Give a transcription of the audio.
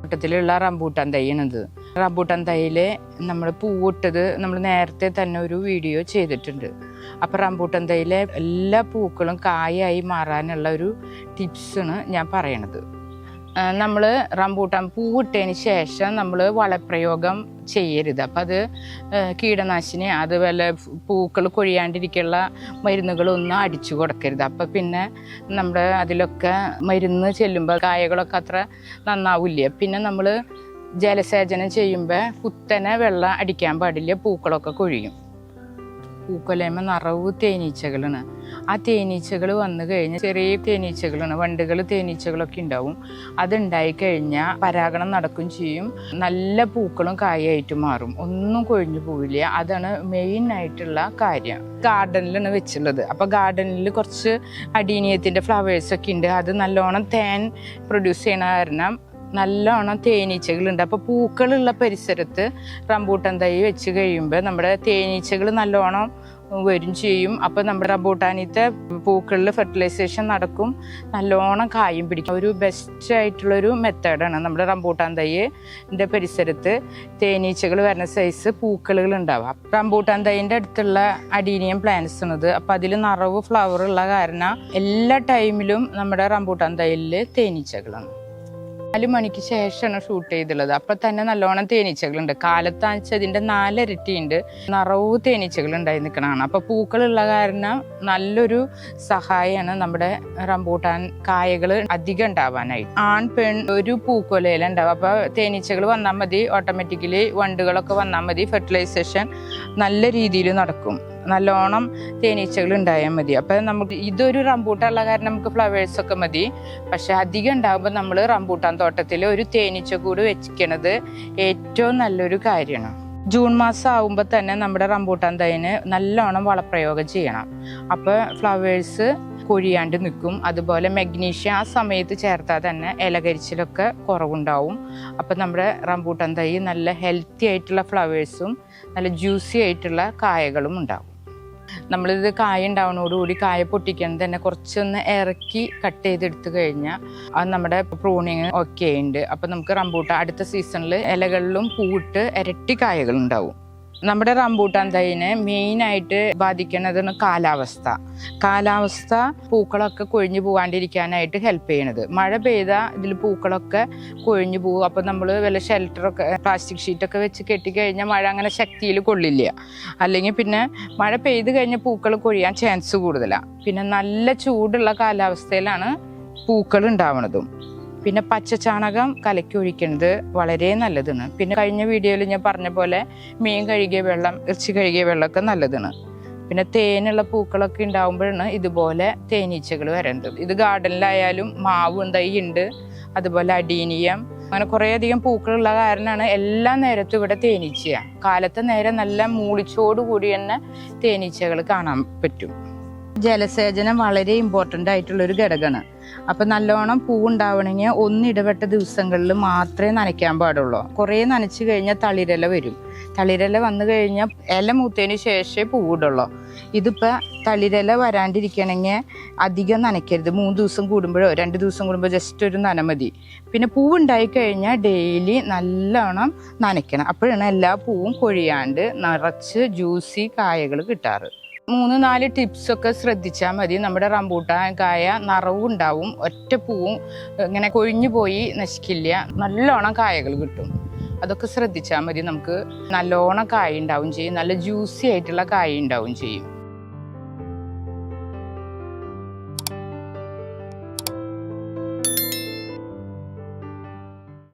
കൂട്ടത്തിലുള്ള rambutan തൈയാണിത്. Rambutan തൈയിൽ നമ്മൾ പൂവിട്ടത് നമ്മൾ നേരത്തെ തന്നെ ഒരു വീഡിയോ ചെയ്തിട്ടുണ്ട്. അപ്പോൾ റംബൂട്ടാൻ തൈയിലെ എല്ലാ പൂക്കളും കായായി മാറാനുള്ള ഒരു ടിപ്സാണ് ഞാൻ പറയണത്. നമ്മൾ റംബൂട്ടാൻ പൂവിട്ടതിന് ശേഷം നമ്മൾ വളപ്രയോഗം ചെയ്യരുത്. അപ്പം അത് കീടനാശിനി അതുപോലെ പൂക്കൾ കൊഴിയാണ്ടിരിക്കുള്ള മരുന്നുകളൊന്നും അടിച്ചു കൊടുക്കരുത്. അപ്പം പിന്നെ നമ്മൾ അതിലൊക്കെ മരുന്ന് ചെല്ലുമ്പോൾ കായകളൊക്കെ അത്ര നന്നാവില്ല? പിന്നെ നമ്മൾ ജലസേചനം ചെയ്യുമ്പോൾ കുത്തനെ വെള്ളം അടിക്കാൻ പാടില്ല പൂക്കളൊക്കെ കൊഴിയും. പൂക്കൊലയമ്മ നിറവ് തേനീച്ചകളാണ്. ആ തേനീച്ചകൾ വന്നു കഴിഞ്ഞാൽ ചെറിയ തേനീച്ചകളാണ്. വണ്ടുകൾ തേനീച്ചകളൊക്കെ ഉണ്ടാവും. അതുണ്ടായി കഴിഞ്ഞാൽ പരാഗണം നടക്കും ചെയ്യും. നല്ല പൂക്കളും കായായിട്ട് മാറും. ഒന്നും കൊഴിഞ്ഞു പോവില്ല. അതാണ് മെയിൻ ആയിട്ടുള്ള കാര്യം. ഗാർഡനിലാണ് വെച്ചുള്ളത് അപ്പോൾ ഗാർഡനിൽ കുറച്ച് അടീനിയത്തിന്റെ ഫ്ലവേഴ്സൊക്കെ ഉണ്ട്. അത് നല്ലോണം തേൻ പ്രൊഡ്യൂസ് ചെയ്യണ കാരണം നല്ലോണം തേനീച്ചകളുണ്ട്. അപ്പോൾ പൂക്കളുള്ള പരിസരത്ത് റംബൂട്ടാൻ തൈ വെച്ച് കഴിയുമ്പോൾ നമ്മുടെ തേനീച്ചകൾ നല്ലോണം വരും ചെയ്യും. അപ്പോൾ നമ്മുടെ റംബൂട്ടാനിത്തെ പൂക്കളിൽ ഫെർട്ടിലൈസേഷൻ നടക്കും. നല്ലോണം കായും പിടിക്കും. ഒരു ബെസ്റ്റ് ആയിട്ടുള്ളൊരു മെത്തേഡാണ് നമ്മുടെ റംബൂട്ടാൻ തൈന്റെ പരിസരത്ത് തേനീച്ചകൾ വരുന്ന സൈസ് പൂക്കളുകൾ ഉണ്ടാവുക. റംബൂട്ടാൻ തൈന്റെ അടുത്തുള്ള അഡീനിയം പ്ലാന്റ്സ് ആണത് അപ്പോൾ അതിൽ നിറവ് ഫ്ലവർ ഉള്ള കാരണം എല്ലാ ടൈമിലും നമ്മുടെ റംബൂട്ടാൻ തൈയിൽ തേനീച്ചകളാണ്. നാല് മണിക്ക് ശേഷമാണ് ഷൂട്ട് ചെയ്തുള്ളത്. അപ്പൊ തന്നെ നല്ലോണം തേനീച്ചകളുണ്ട്. കാലത്താഴ്ച അതിന്റെ നാലരട്ടിയുണ്ട്. നിറവ് തേനീച്ചകൾ ഉണ്ടായി നിൽക്കണതാണ്. അപ്പൊ പൂക്കളുള്ള കാരണം നല്ലൊരു സഹായമാണ് നമ്മുടെ റംബൂട്ടാൻ കായകൾ അധികം ഉണ്ടാവാനായി. ആൺ പെൺ ഒരു പൂക്കൊലയിൽ ഉണ്ടാവും അപ്പൊ തേനീച്ചകൾ വന്നാൽ മതി. ഓട്ടോമാറ്റിക്കലി വണ്ടുകളൊക്കെ വന്നാൽ മതി. ഫെർട്ടിലൈസേഷൻ നല്ല രീതിയിൽ നടക്കും. നല്ലോണം തേനീച്ചകൾ ഉണ്ടായാൽ മതി. അപ്പം നമുക്ക് ഇതൊരു റംബൂട്ടാനുള്ള കാരണം നമുക്ക് ഫ്ലവേഴ്സ് ഒക്കെ മതി. പക്ഷെ അധികം ഉണ്ടാകുമ്പോൾ നമ്മൾ റംബൂട്ടാൻ തോട്ടത്തിൽ ഒരു തേനീച്ച കൂട് വെച്ചിക്കണത് ഏറ്റവും നല്ലൊരു കാര്യമാണ്. ജൂൺ മാസം ആകുമ്പോൾ തന്നെ നമ്മുടെ റംബൂട്ടാൻ തൈന് നല്ലോണം വളപ്രയോഗം ചെയ്യണം. അപ്പോൾ ഫ്ലവേഴ്സ് കൊഴിയാണ്ട് നിൽക്കും. അതുപോലെ മെഗ്നീഷ്യം ആ സമയത്ത് ചേർത്താൽ തന്നെ ഇലകരിച്ചിലൊക്കെ കുറവുണ്ടാവും. അപ്പം നമ്മുടെ റംബൂട്ടാൻ തൈ നല്ല ഹെൽത്തി ആയിട്ടുള്ള ഫ്ലവേഴ്സും നല്ല ജ്യൂസി ആയിട്ടുള്ള കായകളും ഉണ്ടാവും. നമ്മളിത് കായ ഉണ്ടാവുന്നതോടുകൂടി കായ പൊട്ടിക്കാൻ തന്നെ കുറച്ചൊന്ന് ഇറക്കി കട്ട് ചെയ്തെടുത്ത് കഴിഞ്ഞാൽ അത് നമ്മുടെ പ്രൂണിങ് ഒക്കെ ഉണ്ട് അപ്പം നമുക്ക് റംബൂട്ട അടുത്ത സീസണിൽ ഇലകളിലും പൂവിട്ട് ഇരട്ടി കായകൾ ഉണ്ടാവും. നമ്മുടെ റംബൂട്ടാൻ തൈനെ മെയിനായിട്ട് ബാധിക്കുന്നതാണ് കാലാവസ്ഥ. കാലാവസ്ഥ പൂക്കളൊക്കെ കൊഴിഞ്ഞു പോകാണ്ടിരിക്കാനായിട്ട് ഹെൽപ്പ് ചെയ്യണത്. മഴ പെയ്താൽ ഇതിൽ പൂക്കളൊക്കെ കൊഴിഞ്ഞു പോകും. അപ്പം നമ്മൾ വല്ല ഷെൽട്ടറൊക്കെ പ്ലാസ്റ്റിക് ഷീറ്റൊക്കെ വെച്ച് കെട്ടിക്കഴിഞ്ഞാൽ മഴ അങ്ങനെ ശക്തിയിൽ കൊള്ളില്ല. അല്ലെങ്കിൽ പിന്നെ മഴ പെയ്ത് കഴിഞ്ഞാൽ പൂക്കൾ കൊഴിയാൻ ചാൻസ് കൂടുതലാണ് പിന്നെ നല്ല ചൂടുള്ള കാലാവസ്ഥയിലാണ് പൂക്കൾ ഉണ്ടാവണതും. പിന്നെ പച്ചച്ചാണകം കലക്കി ഒഴിക്കുന്നത് വളരെ നല്ലതാണ്. പിന്നെ കഴിഞ്ഞ വീഡിയോയിൽ ഞാൻ പറഞ്ഞ പോലെ മീൻ കഴുകിയ വെള്ളം ഇറച്ചി കഴുകിയ വെള്ളമൊക്കെ നല്ലതാണ്. പിന്നെ തേനുള്ള പൂക്കളൊക്കെ ഉണ്ടാകുമ്പോഴാണ് ഇതുപോലെ തേനീച്ചകൾ വരുന്നത് ഇത് ഗാർഡനിലായാലും മാവ് തൈ ഉണ്ട്. അതുപോലെ അടീനിയം. അങ്ങനെ കുറേയധികം പൂക്കളുള്ള കാരണമാണ് എല്ലാ നേരത്തും ഇവിടെ തേനീച്ചയാണ് കാലത്തെ നേരം നല്ല മൂളിച്ചോട് കൂടി തന്നെ തേനീച്ചകൾ കാണാൻ പറ്റും. ജലസേചനം വളരെ ഇമ്പോർട്ടന്റ് ആയിട്ടുള്ളൊരു ഘടകമാണ്. അപ്പം നല്ലോണം പൂ ഉണ്ടാവണമെങ്കിൽ ഒന്നിടപെട്ട ദിവസങ്ങളിൽ മാത്രമേ നനയ്ക്കാൻ പാടുള്ളൂ. കുറേ നനച്ച് കഴിഞ്ഞാൽ തളിരല വരും. തളിരല വന്നു കഴിഞ്ഞാൽ ഇല മൂത്തതിന് ശേഷമേ പൂവിടുള്ളൂ. ഇതിപ്പോൾ തളിരല വരാണ്ടിരിക്കണമെങ്കിൽ അധികം നനയ്ക്കരുത്. മൂന്ന് ദിവസം കൂടുമ്പോഴോ രണ്ട് ദിവസം കൂടുമ്പോൾ ജസ്റ്റ് ഒരു നന മതി. പിന്നെ പൂവുണ്ടായി കഴിഞ്ഞാൽ ഡെയിലി നല്ലോണം നനയ്ക്കണം. അപ്പോഴാണ് എല്ലാ പൂവും കൊഴിയാണ്ട് നിറച്ച് ജ്യൂസി കായകൾ കിട്ടാറ്. മൂന്ന് നാല് ടിപ്സൊക്കെ ശ്രദ്ധിച്ചാൽ മതി. നമ്മുടെ റംബൂട്ടാൻ കായ നിറവും ഉണ്ടാവും ഒറ്റ പൂവും ഇങ്ങനെ കൊഴിഞ്ഞു പോയി നശിക്കില്ല. നല്ലോണം കായകൾ കിട്ടും. അതൊക്കെ ശ്രദ്ധിച്ചാൽ മതി. നമുക്ക് നല്ലോണം കായ ഉണ്ടാവും ചെയ്യും. നല്ല ജ്യൂസി ആയിട്ടുള്ള കായ ഉണ്ടാവും ചെയ്യും.